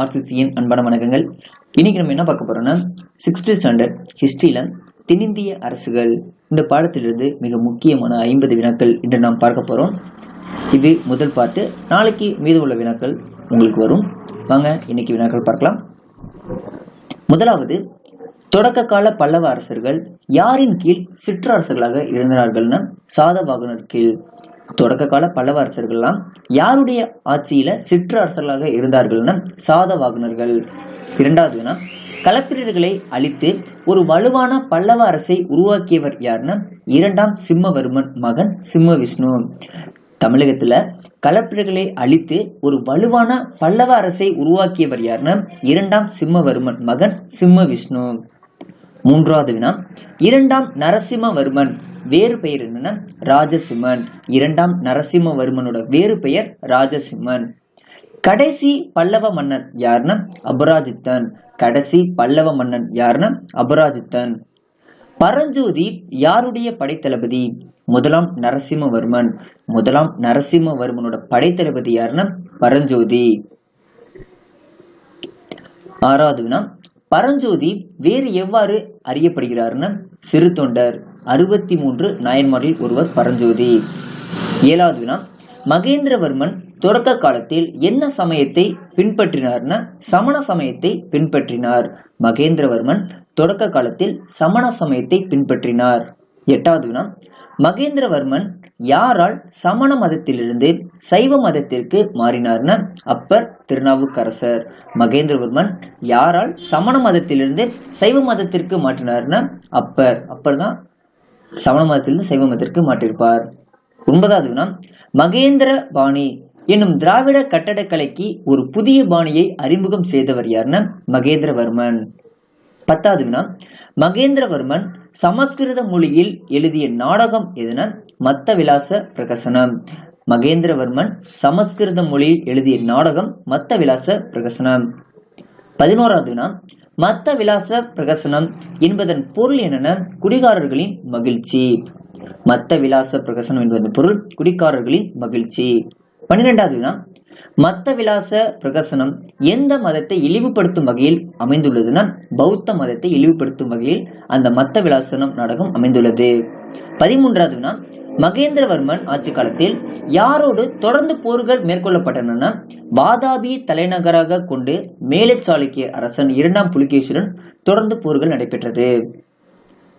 ஆர்சிசியின் அன்பான வணக்கங்கள். இன்னைக்கு நம்ம என்ன பார்க்க போறோம்னா சிக்ஸ்த் ஸ்டாண்டர்ட் ஹிஸ்டரியில தென்னிந்திய அரசுகள் இந்த பாடத்திலிருந்து மிக முக்கியமான ஐம்பது வினாக்கள் இன்று நாம் பார்க்க போறோம். இது முதல் பாட்டு. நாளைக்கு மீது உள்ள வினாக்கள் உங்களுக்கு வரும். வாங்க இன்னைக்கு வினாக்கள் பார்க்கலாம். முதலாவது தொடக்க கால பல்லவ அரசர்கள் யாரின் கீழ் சிற்றரசர்களாக இருந்தார்கள்னா சாதவாகனர் கீழ் தொடக்க கால பல்லவ அரசர்கள்லாம் யாருடைய ஆட்சியில சிற்றரசர்களாக இருந்தார்கள்னா சாதவாகனர்கள். இரண்டாவது வினா களப்பிரர்களை அழித்து ஒரு வலுவான பல்லவ அரசை உருவாக்கியவர் யாருன்னா இரண்டாம் சிம்மவர்மன் மகன் சிம்ம விஷ்ணு தமிழகத்துல களப்பிரர்களை அழித்து ஒரு வலுவான பல்லவ அரசை உருவாக்கியவர் யாருன்னா இரண்டாம் சிம்மவர்மன் மகன் சிம்ம விஷ்ணு மூன்றாவது வினா இரண்டாம் நரசிம்மவர்மன் வேறு பெயர் என்னன்னா ராஜசிம்மன். இரண்டாம் நரசிம்மவர்மனோட வேறு பெயர் ராஜசிம்மன். கடைசி பல்லவ மன்னன் யாருன்னா அபராஜித்தன். கடைசி பல்லவ மன்னன் யாருன்னா அபராஜித்தன். பரஞ்சோதி யாருடைய படைத்தளபதி? முதலாம் நரசிம்மவர்மன். முதலாம் நரசிம்மவர்மனோட படைத்தளபதி யாருன்னா பரஞ்சோதி. ஆறாவதுனா பரஞ்சோதி வேறு எவ்வாறு அறியப்படுகிறாருன்னா சிறு தொண்டர் அறுபத்தி மூன்று நாயன்மாரில் ஒருவர் பரஞ்சோதி. ஏழாவது வினா. மகேந்திரவர்மன் தொடக்க காலத்தில் என்ன சமயத்தை பின்பற்றினார்னா சமண சமயத்தை பின்பற்றினார். மகேந்திரவர்மன் தொடக்க காலத்தில் சமண சமயத்தை பின்பற்றினார். எட்டாவது வினா. மகேந்திரவர்மன் யாரால் சமண மதத்திலிருந்து சைவ மதத்திற்கு மாறினார்னா அப்பர் திருநாவுக்கரசர். மகேந்திரவர்மன் யாரால் சமண மதத்திலிருந்து சைவ மதத்திற்கு மாற்றினார்னா அப்பர் அப்பர். தான் சமண மதத்திலிருந்து சைவ மதத்திற்கு மாற்றிருப்பார் ஒன்பதாவது வினா மகேந்திர பாணி என்னும் திராவிட கட்டடக்கலைக்கு ஒரு புதிய பாணியை அறிமுகம் செய்தவர் யாருன்னா மகேந்திரவர்மன். பத்தாவது வினா மகேந்திரவர்மன் சமஸ்கிருத மொழியில் எழுதிய நாடகம் எதுனா மத்த விலாச பிரகசனம். மகேந்திரவர்மன் சமஸ்கிருத மொழியில் எழுதிய நாடகம் மத்த விலாச பிரகசனம். பதினோராவது வினா மத்த விலாச பிரகசனம் என்பதன் பொருள் என்னென்ன? குடிகாரர்களின் மகிழ்ச்சி. மத்த விலாச பிரகசனம் என்பதன் பொருள் குடிக்காரர்களின் மகிழ்ச்சி. பன்னிரெண்டாவது மத்த விலாச பிரகசனம் எந்த மதத்தை இழிவுபடுத்தும் வகையில் அமைந்துள்ளதுன்னா பௌத்த மதத்தை இழிவுபடுத்தும் வகையில் அந்த மத்த விலாசனம் நாடகம் அமைந்துள்ளது. பதிமூன்றாவதுனா மகேந்திரவர்மன் ஆட்சி காலத்தில் யாரோடு தொடர்ந்து போர்கள் மேற்கொள்ளப்பட்டன வாதாபி தலைநகராக கொண்டு மேலை சாளுக்கிய அரசன் இரண்டாம் புலிகேஸ்வரன் தொடர்ந்து போர்கள் நடைபெற்றது.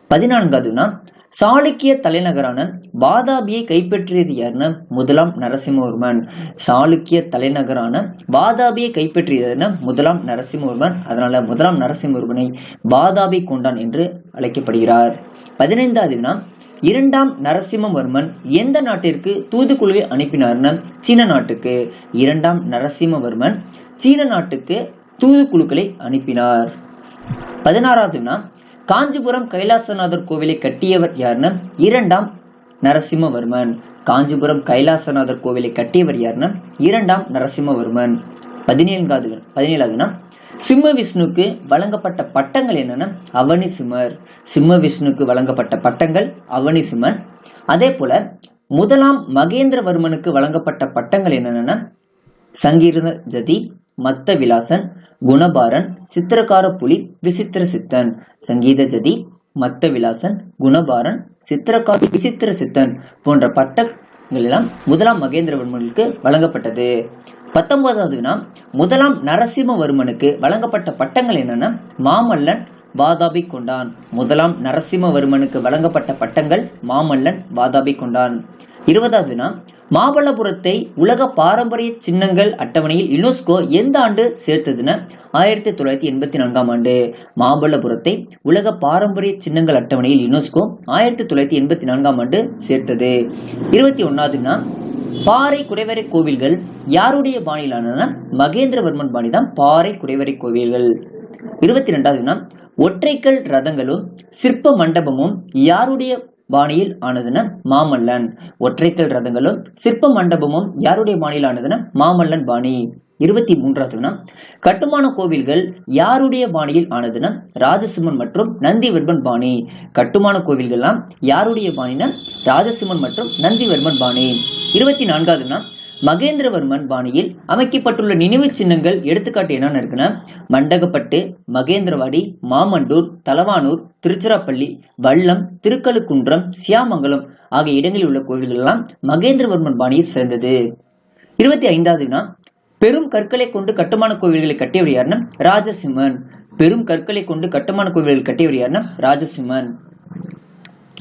பதினான்காவதுனா சாளுக்கிய தலைநகரான வாதாபியை கைப்பற்றியது யாருன்னா முதலாம் நரசிம்மவர்மன். சாளுக்கிய தலைநகரான வாதாபியை கைப்பற்றியதுன்னா முதலாம் நரசிம்மவர்மன். அதனால முதலாம் நரசிம்மவர்மனை வாதாபி கொண்டான் என்று அழைக்கப்படுகிறார். பதினைந்தாவதுனா இரண்டாம் நரசிம்மவர்மன் எந்த நாட்டிற்கு தூதுக்குழுவை அனுப்பினார்னா சீன நாட்டுக்கு? இரண்டாம் நரசிம்மவர்மன் சீன நாட்டுக்கு தூதுக்குழுக்களை அனுப்பினார். பதினாறாவதுனா காஞ்சிபுரம் கைலாசநாதர் கோவிலை கட்டியவர் யாருன்னா இரண்டாம் நரசிம்மவர்மன். காஞ்சிபுரம் கைலாசநாதர் கோவிலை கட்டியவர் யாருன்னா இரண்டாம் நரசிம்மவர்மன். பதினேழாவது பதினேழாவதுனா சிம்ம விஷ்ணுக்கு வழங்கப்பட்ட பட்டங்கள் என்னென்னா அவனி சிம்மர் சிம்ம விஷ்ணுக்கு வழங்கப்பட்ட பட்டங்கள் அவனி அதே போல முதலாம் மகேந்திரவர்மனுக்கு வழங்கப்பட்ட பட்டங்கள் என்னென்னா சங்கீர்ண ஜதி மத்த விலாசன் குணபாரன் சித்திரக்கார புலி விசித்திர சித்தன் சங்கீத ஜதி மத்த விலாசன் குணபாரன் சித்திரக்கார விசித்திர சித்தன் போன்ற பட்டங்கள் எல்லாம் முதலாம் மகேந்திரவர்மனுக்கு வழங்கப்பட்டது. பத்தொன்பதாவது வினா முதலாம் நரசிம்மவர்மனுக்கு வழங்கப்பட்ட பட்டங்கள் என்னன்னா மாமல்லன் வாதாபி கொண்டான். முதலாம் நரசிம்மவர்மனுக்கு வழங்கப்பட்ட பட்டங்கள் மாமல்லன் வாதாபி கொண்டான். இருபதாவது வினா மாமல்லபுரத்தை உலக பாரம்பரிய சின்னங்கள் அட்டவணையில் யுனெஸ்கோ எந்த ஆண்டு சேர்த்ததுன்னா ஆயிரத்தி தொள்ளாயிரத்தி எண்பத்தி நான்காம் ஆண்டு. மாமல்லபுரத்தை உலக பாரம்பரிய சின்னங்கள் அட்டவணையில் யுனெஸ்கோ ஆயிரத்தி தொள்ளாயிரத்தி எண்பத்தி நான்காம் ஆண்டு சேர்த்தது. இருபத்தி ஒன்னாவதுனா பாறை குடைவரை கோவில்கள் யாருடைய பாணியிலான மகேந்திரவர்மன் பாணி தான் பாறை குடைவரை கோவில்கள். இருபத்தி ரெண்டாவதுனா ஒற்றைக்கல் ரதங்களும் சிற்ப மண்டபமும் யாருடைய பாணியில் ஆனதுன்னா மாமல்லன். ஒற்றைக்கல் ரதங்களும் சிற்ப மண்டபமும் யாருடைய பாணியில் ஆனதுன்னா மாமல்லன் பாணி. இருபத்தி மூன்றாவதுனா கட்டுமான கோவில்கள் யாருடைய பாணியில் ஆனதுன்னா ராஜசிம்மன் மற்றும் நந்திவர்மன் பாணி. கட்டுமான கோவில்கள்லாம் யாருடைய பாணினா? ராஜசிம்மன் மற்றும் நந்திவர்மன் பாணி. இருபத்தி நான்காவதுனா மகேந்திரவர்மன் பாணியில் அமைக்கப்பட்டுள்ள நினைவு சின்னங்கள் எடுத்துக்காட்டு என்னென்ன இருக்குன்னா மண்டகப்பட்டு மகேந்திரவாடி மாமண்டூர் தலவானூர் திருச்சிராப்பள்ளி வல்லம் திருக்கழுக்குன்றம் சியாமங்கலம் ஆகிய இடங்களில் உள்ள கோவில்கள் எல்லாம் மகேந்திரவர்மன் பாணியை சேர்ந்தது. இருபத்தி ஐந்தாவது வினா பெரும் கற்களை கொண்டு கட்டுமான கோவில்களை கட்டியவர் யாருன்னா ராஜசிம்மன். பெரும் கற்களை கொண்டு கட்டுமான கோவில்கள் கட்டியவர் யாருன்னா ராஜசிம்மன்.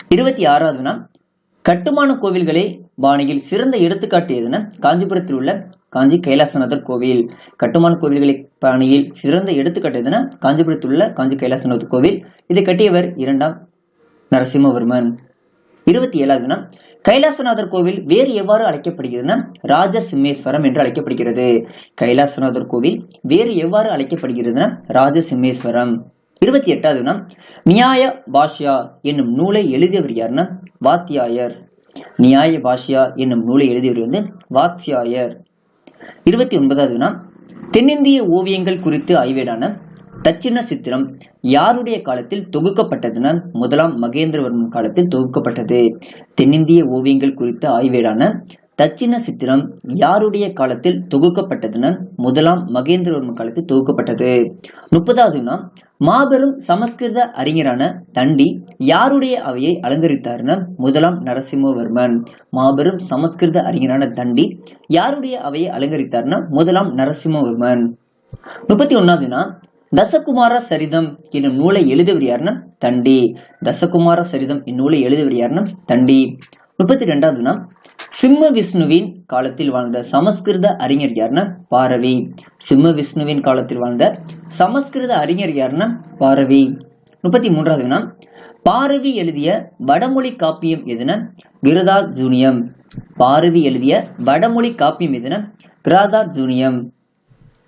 இருபத்தி ஆறாவது கட்டுமான கோவில்களை பாணியில் சிறந்த எடுத்துக்காட்டு எதுனா காஞ்சிபுரத்தில் உள்ள காஞ்சி கைலாசநாதர் கோவில். கட்டுமான கோவில்களை பாணியில் சிறந்த எடுத்துக்காட்டு எதுனா காஞ்சிபுரத்தில் உள்ள காஞ்சி கைலாசநாதர் கோவில். இதை கட்டியவர் இரண்டாம் நரசிம்மவர்மன். இருபத்தி ஏழாவதுனா கைலாசநாதர் கோவில் வேறு எவ்வாறு அழைக்கப்படுகிறதுனா ராஜசிம்மேஸ்வரம் என்று அழைக்கப்படுகிறது. கைலாசநாதர் கோவில் வேறு எவ்வாறு அழைக்கப்படுகிறதுனா ராஜசிம்மேஸ்வரம். இருபத்தி எட்டாவதுனா நியாய பாஷ்யா என்னும் நூலை எழுதியவர் யாருன்னா வாத்தியாயர். நியாய பாஷ்யா என்னும் நூலை எழுதியவர் வந்து வாத்யாயர் இருபத்தி ஒன்பதாவதுனா தென்னிந்திய ஓவியங்கள் குறித்து ஆய்வேடான தட்சிண சித்திரம் யாருடைய காலத்தில் தொகுக்கப்பட்டதுன்னா முதலாம் மகேந்திரவர்மன் காலத்தில் தொகுக்கப்பட்டது. தென்னிந்திய ஓவியங்கள் குறித்த ஆய்வேடான தட்சிண சித்திரம் யாருடைய காலத்தில் தொகுக்கப்பட்டதுன்னா முதலாம் மகேந்திரவர்மன் காலத்தில் தொகுக்கப்பட்டது. முப்பதாவதுனா மாபெரும் சமஸ்கிருத அறிஞரான தண்டி யாருடைய அவையை அலங்கரித்தார்னா முதலாம் நரசிம்மவர்மன். மாபெரும் சமஸ்கிருத அறிஞரான தண்டி யாருடைய அவையை அலங்கரித்தார்னா முதலாம் நரசிம்மவர்மன். முப்பத்தி ஒன்னாவதுனா தசகுமார சரிதம் என்னும் நூலை எழுதவர் யாருன்னா தண்டி. தசகுமார சரிதம் இந்நூலை எழுதுவர் யாருன்னா தண்டி. முப்பத்தி ரெண்டாவதுனா சிம்ம விஷ்ணுவின் காலத்தில் வாழ்ந்த சமஸ்கிருத அறிஞர் யாருன்னா பாரவி. சிம்ம விஷ்ணுவின் காலத்தில் வாழ்ந்த சமஸ்கிருத அறிஞர் யாருன்னா பாரவி. முப்பத்தி மூன்றாவதுனா பாரவி எழுதிய வடமொழி காப்பியம் எதுனா கிரதா ஜூனியம். பாரவி எழுதிய வடமொழி காப்பியம் எதுனா கிராதா ஜூனியம்.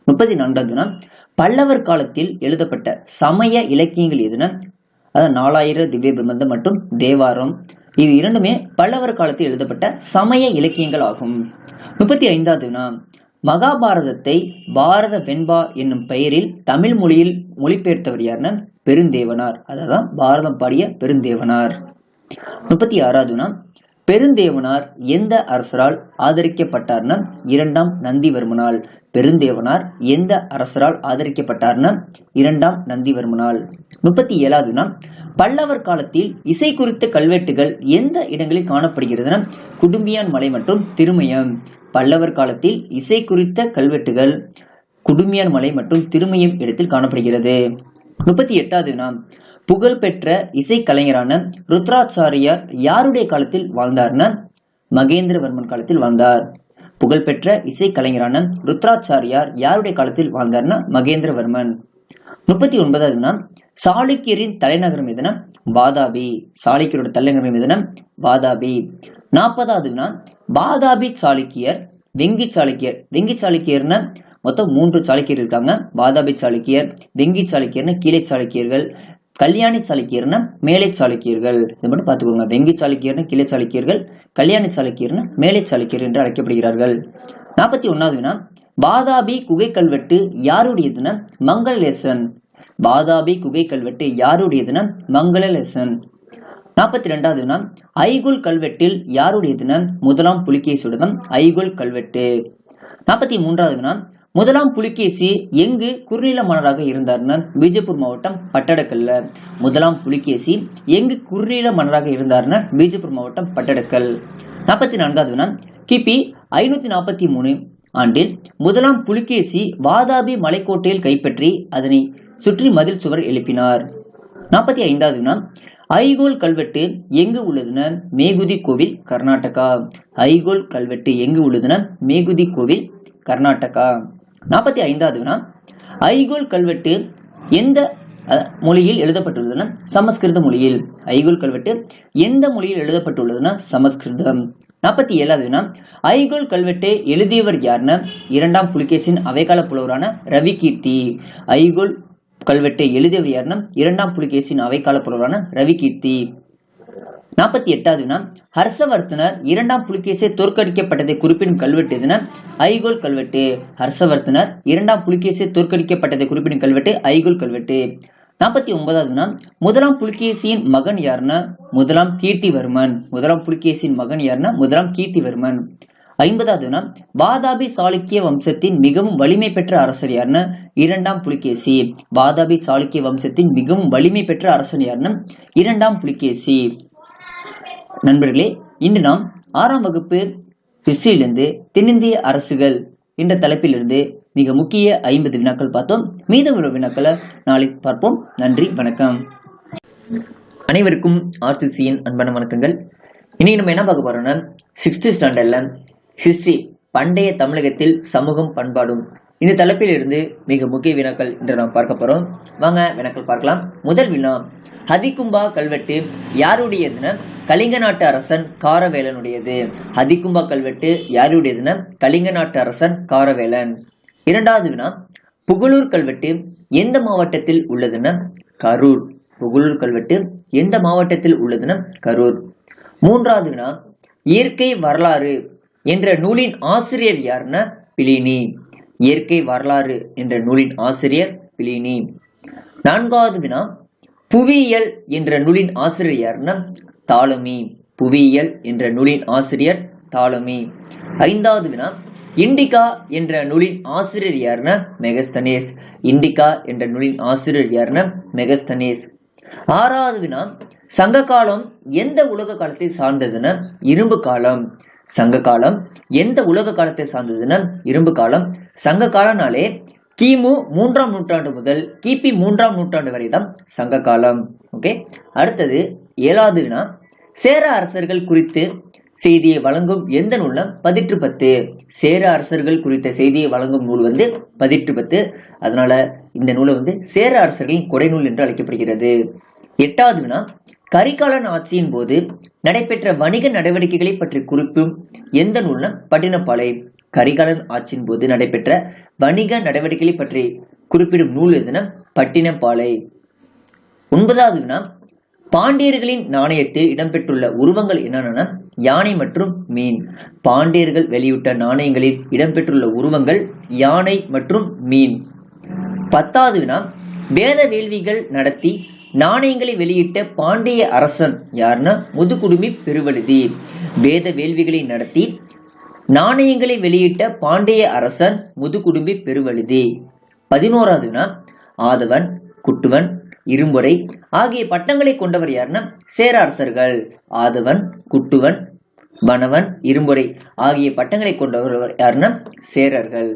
முப்பத்தி நான்காவதுனா பல்லவர் காலத்தில் எழுதப்பட்ட சமய இலக்கியங்கள் எதுனா? அதாவது நாலாயிர திவ்ய பிரபந்தம் மற்றும் தேவாரம். இது இரண்டுமே பல்லவர் காலத்தில் எழுதப்பட்ட சமய இலக்கியங்கள் ஆகும். முப்பத்தி ஐந்தாவதுனா மகாபாரதத்தை பாரத வெண்பா என்னும் பெயரில் தமிழ் மொழியில் மொழிபெயர்த்தவர் யாருன்னா? பெருந்தேவனார். அதான் பாரதம் பாடிய பெருந்தேவனார். முப்பத்தி ஆறாவதுனா பெருந்தேவனார் எந்த அரசரால் ஆதரிக்கப்பட்டார்னா? இரண்டாம் நந்திவர்மனால். பெருந்தேவனார் எந்த அரசரால் ஆதரிக்கப்பட்டார்னா? இரண்டாம் நந்திவர்மனால். முப்பத்தி ஏழாவது வினா பல்லவர் காலத்தில் இசை குறித்த கல்வெட்டுகள் எந்த இடங்களில் காணப்படுகிறதுனா? குடும்பியான் மலை மற்றும் திருமயம். பல்லவர் காலத்தில் இசை குறித்த கல்வெட்டுகள் குடுமியான் மலை மற்றும் திருமயம் இடத்தில் காணப்படுகிறது. முப்பத்தி எட்டாவது நாம் புகழ்பெற்ற இசைக்கலைஞரான ருத்ராச்சாரியார் யாருடைய காலத்தில் வாழ்ந்தார்னா? மகேந்திரவர்மன் காலத்தில் வாழ்ந்தார். புகழ்பெற்ற இசைக்கலைஞரான ருத்ராச்சாரியார் யாருடைய காலத்தில் வாழ்ந்தார்னா மகேந்திரவர்மன். முப்பத்தி ஒன்பதாவதுனா சாளுக்கியரின் தலைநகரம் எதுனா வாதாபி. சாளுக்கியரோட தலைநகரம் எதுனா வாதாபி. நாற்பதாவதுனா வாதாபி சாளுக்கியர் வெங்கி சாளுக்கியர். வெங்கி சாளுக்கியர்னா மொத்தம் மூன்று சாளுக்கியர் இருக்காங்க. வாதாபி சாளுக்கியர் வெங்கி சாளுக்கியர்னா கீழே சாளுக்கியர்கள். கல்யாணி சாளுக்கியர்னா மேலை சாளுக்கியர்கள். இது மட்டும் பார்த்துக்கோங்க. வெங்கி சாளுக்கியர்னா கிளை சாளுக்கியர்கள் கல்யாணி சாளுக்கியர்னா மேலை சாளுக்கியர் என்று அழைக்கப்படுகிறார்கள். நாற்பத்தி ஒன்னாவது வினா குகை கல்வெட்டு யாருடையதுன்னா மங்களேசன். பாதாபி குகை கல்வெட்டு யாருடையதுன்னா மங்களலேசன் நாற்பத்தி ரெண்டாவது வினா ஐகுல் கல்வெட்டில் யாருடையதுன்னா முதலாம் புலிகேசுடன் ஐகுல் கல்வெட்டு. நாற்பத்தி மூன்றாவது வினா முதலாம் புலிகேசி எங்கு குறுநில மன்னராக இருந்தார்னா பீஜப்பூர் மாவட்டம் பட்டடக்கல்ல. முதலாம் புலிகேசி எங்கு குறுநில மன்னராக இருந்தார்னா பீஜப்பூர் மாவட்டம் பட்டடக்கல். நாற்பத்தி நான்காவது வினா கிபி ஐநூத்தி நாற்பத்தி மூணு ஆண்டில் முதலாம் புலிகேசி வாதாபி மலைக்கோட்டையில் கைப்பற்றி அதனை சுற்றி மதில் சுவர் எழுப்பினார். நாற்பத்தி ஐந்தாவது வினா ஐகோல் கல்வெட்டு எங்கு உள்ளதுன்னா மேகுதி கோவில் கர்நாடகா. ஐகோல் கல்வெட்டு எங்கு உள்ளதுன்னா மேகுதி கோவில் கர்நாடகா. நாற்பத்தி ஐந்தாவது வினா. ஐகோல் கல்வெட்டு எந்த மொழியில் எழுதப்பட்டுள்ளதுன்னா சமஸ்கிருத மொழியில். ஐகோல் கல்வெட்டு எந்த மொழியில் எழுதப்பட்டுள்ளதுன்னா சமஸ்கிருதம். நாற்பத்தி ஏழாவது வினா. ஐகோல் கல்வெட்டை எழுதியவர் யாருன்னா இரண்டாம் புலிகேசின் அவைகால புலவரான ரவி கீர்த்தி ஐகோல் கல்வெட்டை எழுதியவர் யாருன்னா இரண்டாம் புலிகேசின் அவைக்கால புலவரான ரவி கீர்த்தி நாற்பத்தி எட்டாவது வினா. ஹர்ஷவர்த்தனர் இரண்டாம் புலிகேசை தோற்கடிக்கப்பட்டதை குறிப்பிடும் கல்வெட்டு எதுனா? ஐகோல் கல்வெட்டு. ஹர்ஷவர்த்தனர் இரண்டாம் புலிகேசை தோற்கடிக்கப்பட்டதை குறிப்பிடும் கல்வெட்டு ஐகோல் கல்வெட்டு. நாற்பத்தி ஒன்பதாவது வினா. முதலாம் புலிகேசியின் மகன் யாருன்னா? முதலாம் கீர்த்திவர்மன். முதலாம் புலிகேசியின் மகன் யாருன்னா? முதலாம் கீர்த்திவர்மன். ஐம்பதாவது வினா. வாதாபி சாளுக்கிய வம்சத்தின் மிகவும் வலிமை பெற்ற அரசர் யாருன்னா? இரண்டாம் புலிகேசி. வாதாபி சாளுக்கிய வம்சத்தின் மிகவும் வலிமை பெற்ற அரசர் யாருன்னா? இரண்டாம் புலிகேசி. நண்பர்களே இன்று நாம் ஆறாம் வகுப்பு ஹிஸ்டரியிலிருந்து தென்னிந்திய அரசுகள் என்ற தலைப்பிலிருந்து மிக முக்கிய ஐம்பது வினாக்கள் பார்த்தோம். மீதமுள்ள வினாக்களை நாளை பார்ப்போம். நன்றி வணக்கம். அனைவருக்கும் ஆர்சிசியின் அன்பான வணக்கங்கள். இன்னைக்கு நம்ம என்ன பார்க்க போறோம்னா சிக்ஸ்த் ஸ்டாண்டர்ட்ல ஹிஸ்டரி பண்டைய தமிழகத்தில் சமூகம் பண்பாடும் இந்த தலைப்பில் இருந்து மிக முக்கிய வினாக்கள் இன்று நாம் பார்க்க போறோம். வாங்க வினாக்கள் பார்க்கலாம். முதல் வினா ஹதிகும்பா கல்வெட்டு யாருடையதுன்னா கலிங்க நாட்டு அரசன் காரவேலனுடையது. ஹதிகும்பா கல்வெட்டு யாருடையதுன்னா கலிங்க நாட்டு அரசன் காரவேலன். இரண்டாவது வினா புகழூர் கல்வெட்டு எந்த மாவட்டத்தில் உள்ளதுன்னா கரூர். புகழூர் கல்வெட்டு எந்த மாவட்டத்தில் உள்ளதுன்னா கரூர். மூன்றாவது வினா இயற்கை வரலாறு என்ற நூலின் ஆசிரியர் யாருன்னா? பிலினி. இயற்கை வரலாறு என்ற நூலின் ஆசிரியர் பிலினி. நான்காவது வினா புவியியல் என்ற நூலின் ஆசிரியர் யாருன்னா தாலமி புவியியல் என்ற நூலின் ஆசிரியர் தாலமி ஐந்தாவது வினா இண்டிகா என்ற நூலின் ஆசிரியர் யாருன்னா மெகஸ்தனேஸ். இண்டிகா என்ற நூலின் ஆசிரியர் யாருன்னா மெகஸ்தனேஸ். ஆறாவது வினா சங்க காலம் எந்த உலக காலத்தை சார்ந்ததுன்னா இரும்பு காலம். சங்க காலம் எந்த உலக காலத்தை சார்ந்ததுன்னா இரும்பு காலம். சங்க காலம்னாலே கிமு மூன்றாம் நூற்றாண்டு முதல் கிபி மூன்றாம் நூற்றாண்டு வரை தான் சங்க காலம். ஓகே அடுத்தது ஏழாவதுனா சேர அரசர்கள் குறித்து செய்தியை வழங்கும் எந்த நூல்னா பதிற்று பத்து. சேர அரசர்கள் குறித்த செய்தியை வழங்கும் நூல் வந்து பதிற்று பத்து. அதனால இந்த நூலை வந்து சேர அரசர்களின் கொடைநூல் என்று அழைக்கப்படுகிறது. எட்டாவதுனா கரிகாலன் ஆட்சியின் போது நடைபெற்ற வணிக நடவடிக்கைகளை பற்றி குறிப்பும் எந்த நூல்னா பட்டினப்பாலை. கரிகாலன் ஆட்சியின் போது நடைபெற்ற வணிக நடவடிக்கைகளை பற்றி குறிப்பிடும் நூல் எதுனா பட்டினப்பாலை. ஒன்பதாவது வினா பாண்டியர்களின் நாணயத்தில் இடம்பெற்றுள்ள உருவங்கள் என்னென்னா யானை மற்றும் மீன். பாண்டியர்கள் வெளியிட்ட நாணயங்களில் இடம்பெற்றுள்ள உருவங்கள் யானை மற்றும் மீன். பத்தாவது வினா வேத வேள்விகள் நடத்தி நாணயங்களை வெளியிட்ட பாண்டிய அரசன் யாருன்னா முதுகுடுமி பெருவழுதி. வேத வேள்விகளை நடத்தி நாணயங்களை வெளியிட்ட பாண்டிய அரசன் முதுகுடும்பி பெருவழுதி. பதினோராவது ஆதவன் குட்டுவன் இரும்புரை ஆகிய பட்டங்களை கொண்டவர் யாருன்னா சேர அரசர்கள் ஆதவன் குட்டுவன் வனவன் இரும்புரை ஆகிய பட்டங்களை கொண்டவர் யாருன்னா சேரர்கள்.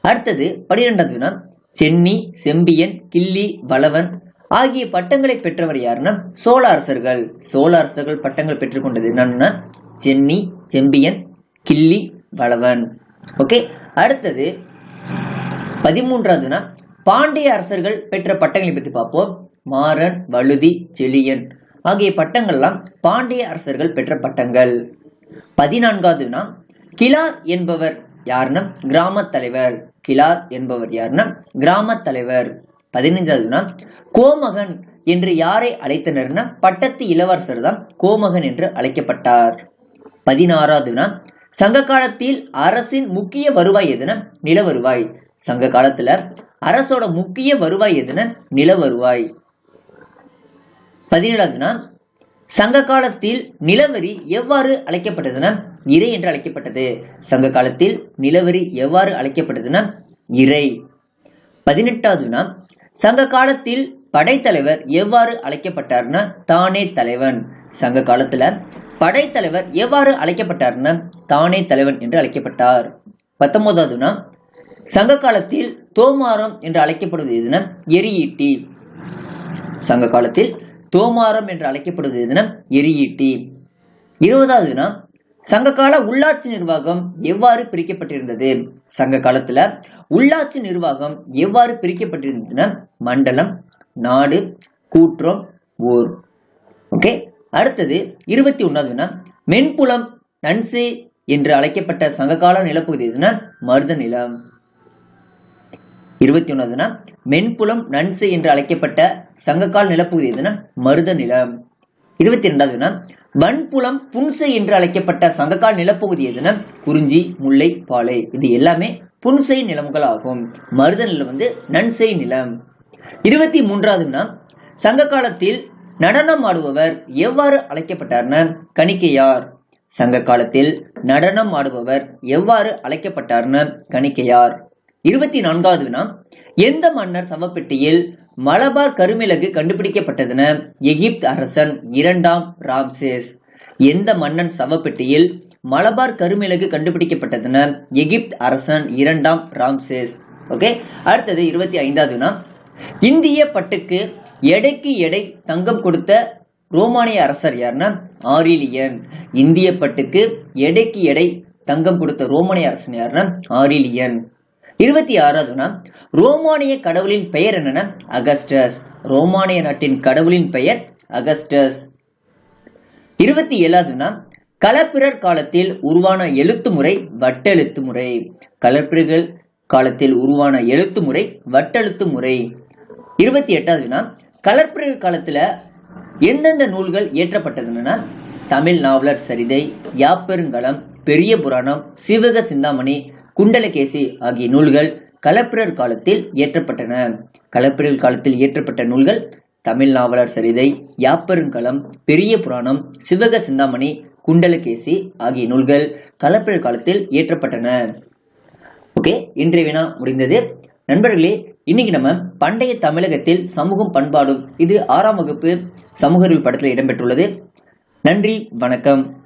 அடுத்தது பனிரெண்டாவது சென்னி செம்பியன் கிள்ளி வளவன் ஆகிய பட்டங்களை பெற்றவர் யாருன்னா? சோழ அரசர்கள் சோழ அரசர்கள் பட்டங்கள் பெற்றுக்கொண்டது என்னன்னா? சென்னி செம்பியன் கிள்ளி வளவன். ஓகே அடுத்தது பதிமூன்றாவதுனா பாண்டிய அரசர்கள் பெற்ற பட்டங்களை பற்றி பார்ப்போம். மாறன் வழுதி செழியன். ஆகிய பட்டங்கள்லாம் பாண்டிய அரசர்கள் பெற்ற பட்டங்கள். பதினான்காவதுனா கிலார் என்பவர் யாருன்னா? கிராம தலைவர். கிலார் என்பவர் யாருன்னா? கிராம தலைவர். பதினைஞ்சாவதுனா கோமகன் என்று யாரை அழைத்தனர்னா பட்டத்து இளவரசர் தான் கோமகன் என்று அழைக்கப்பட்டார். பதினாறாவதுனா சங்க காலத்தில் அரசின் முக்கிய வருவாய் எதுனா நில வருவாய் சங்க காலத்துல அரசோட முக்கிய வருவாய் எதுனா நில வருவாய் பதினேழாவதுனா சங்க காலத்தில் நிலவரி எவ்வாறு அழைக்கப்பட்டதுன்னா இறை என்று அழைக்கப்பட்டது. சங்க காலத்தில் நிலவரி எவ்வாறு அழைக்கப்பட்டதுன்னா இறை. பதினெட்டாவதுனா சங்க காலத்தில் படைத்தலைவர் எவ்வாறு அழைக்கப்பட்டார்னா தானே தலைவன். சங்க காலத்துல படைத்தலைவர் எவ்வாறு அழைக்கப்பட்டார்னா தானே தலைவன் என்று அழைக்கப்பட்டார். பத்தொன்பதாவதுனா சங்க காலத்தில் தோமாரம் என்று அழைக்கப்படுவது எதுனா எரியீட்டி சங்க காலத்தில் தோமாரம் என்று அழைக்கப்படுவது எதுனா எரியீட்டி இருபதாவதுனா சங்ககால உள்ளாட்சி நிர்வாகம் எவ்வாறு பிரிக்கப்பட்டிருந்தது? சங்க காலத்துல உள்ளாட்சி நிர்வாகம் எவ்வாறு பிரிக்கப்பட்டிருந்ததுன்னா மண்டலம் நாடு கூற்றம் ஊர். ஓகே? அடுத்தது இருபத்தி ஒன்னாவதுனா மென்புலம் நன்சே என்று அழைக்கப்பட்ட சங்ககால நிலப்பகுதி எதுனா மருத நிலம். இருபத்தி ஒன்னாவதுனா மென்புலம் நன்சு என்று அழைக்கப்பட்ட சங்ககால நிலப்பகுதி எதுனா மருத நிலம். இருபத்தி ரெண்டாவதுனா வன்புலம் புன்சை என்று அழைக்கப்பட்ட சங்ககால் நிலப்பகுதி எதுனா? குறிஞ்சி முல்லை பாலை. இது எல்லாமே புன்சை நிலங்கள் ஆகும் மருத நிலம் வந்து நன்சை நிலம். இருபத்தி மூன்றாவதுன்னா சங்க காலத்தில் நடனம் ஆடுபவர் எவ்வாறு அழைக்கப்பட்டார்னா? கணிக்கையார். சங்க காலத்தில் நடனம் ஆடுபவர் எவ்வாறு அழைக்கப்பட்டார்னு? கணிக்கையார். இருபத்தி நான்காவதுனா எந்த மன்னர் சவப்பெட்டியில் மலபார் கருமிளகு கண்டுபிடிக்கப்பட்டதென எகிப்து அரசன் இரண்டாம் ராம்சேஸ். எந்த மன்னன் சவப்பெட்டியில் மலபார் கருமிளகு கண்டுபிடிக்கப்பட்டதென எகிப்து அரசன் இரண்டாம் ராம்சேஸ். ஓகே அடுத்தது இருபத்தி ஐந்தாவது வினா இந்திய பட்டுக்கு எடைக்கு எடை தங்கம் கொடுத்த ரோமானிய அரசர் யாருன்னா ஆரிலியன். இந்திய பட்டுக்கு எடைக்கு எடை தங்கம் கொடுத்த ரோமானிய அரசன் யாருன்னா ஆரிலியன். இருபத்தி ஆறாவதுனா ரோமானிய கடவுளின் பெயர் என்னன்னா அகஸ்டஸ். ரோமானிய நாட்டின் கடவுளின் பெயர் அகஸ்டஸ். இருபத்தி ஏழாவதுனா கலப்பிரர் காலத்தில் உருவான எழுத்து முறை வட்டெழுத்து முறை. கலப்பிரர்கள் காலத்தில் உருவான எழுத்து முறை வட்டெழுத்து முறை. இருபத்தி எட்டாவதுனா கலப்பிரர் காலத்துல எந்தெந்த நூல்கள் இயற்றப்பட்டதுன்னா தமிழ் நாவலர் சரிதை யாப்பெருங்கலம் பெரிய புராணம் சிவக சிந்தாமணி குண்டலகேசி ஆகிய நூல்கள் களப்பிரர் காலத்தில் இயற்றப்பட்டன. களப்பிரர் காலத்தில் இயற்றப்பட்ட நூல்கள் தமிழ் நாவலர் சரிதை யாப்பெருங்கலம் பெரிய புராணம் சிவக சிந்தாமணி குண்டலகேசி ஆகிய நூல்கள் களப்பிரர் காலத்தில் இயற்றப்பட்டன. ஓகே இன்றைய வினா முடிந்தது. நண்பர்களே இன்னைக்கு நம்ம பண்டைய தமிழகத்தில் சமூகம் பண்பாடும் இது ஆறாம் வகுப்பு சமூக அறிவியல் படத்தில் இடம்பெற்றுள்ளது. நன்றி வணக்கம்.